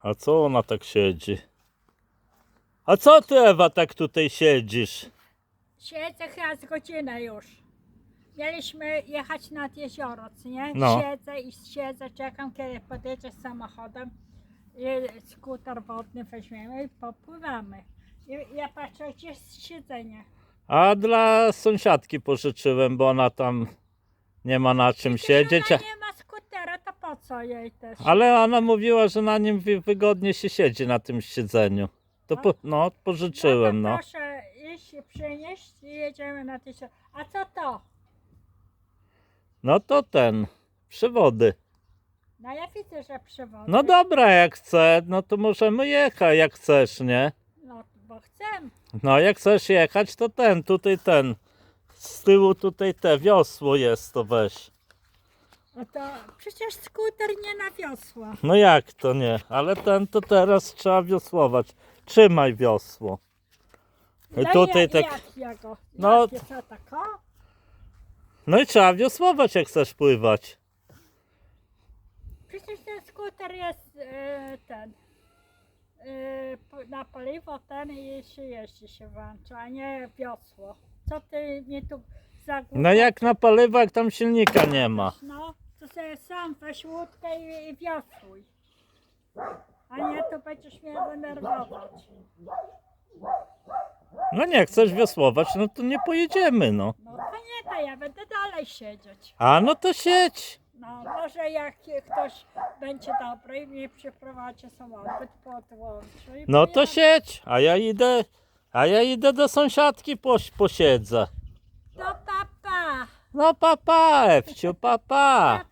A co ona tak siedzi? A co ty Ewa tak tutaj siedzisz? Siedzę chyba z godzinę już. Mieliśmy jechać nad jezioro, co nie? No. Siedzę i siedzę, czekam kiedy podjedzie samochodem i skuter wodny weźmiemy i popływamy. I ja patrzę, gdzie jest siedzenie. A dla sąsiadki pożyczyłem, bo ona tam nie ma na czym siedzieć. Ona nie ma skutera, to po co jej też? Ale ona mówiła, że na nim wygodnie się siedzi na tym siedzeniu. To po, no, pożyczyłem, no. no. Proszę iść i przynieść i jedziemy na tysiąc. A co to? No to ten, przewody. No ja widzę, że przewody. No dobra, jak chce, no to możemy jechać, jak chcesz, nie? No bo chcę. No jak chcesz jechać, to ten, tutaj ten. Z tyłu tutaj te wiosło jest, to weź. No to przecież skuter nie na wiosła. No jak to nie? Ale ten to teraz trzeba wiosłować. Trzymaj wiosło. I No tutaj tak. Jak, go? No. Jak, tak, o? No i trzeba wiosłować, jak chcesz pływać. Przecież ten skuter jest e, ten. E, po- na paliwo ten i się jeździ się włącza, a nie wiosło. Co ty mnie tu za No jak na paliwo, jak tam silnika nie ma. No, sobie sam weź łódkę i, i wiosłuj. A nie, to będziesz mnie denerwować. No nie chcesz wiosłować, no to nie pojedziemy, no. No to nie, to ja będę dalej siedzieć. A no to siedź. No, może jak ktoś będzie dobry i mnie przyprowadzi samochód, podłączy. i No to pojadę. siedź. A ja idę, a ja idę do sąsiadki poś, posiedzę. To papa, No papa, Ewciu, papa. papa.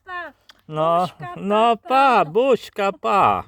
No, Buźka, no pa, pa, pa. buźka, pa.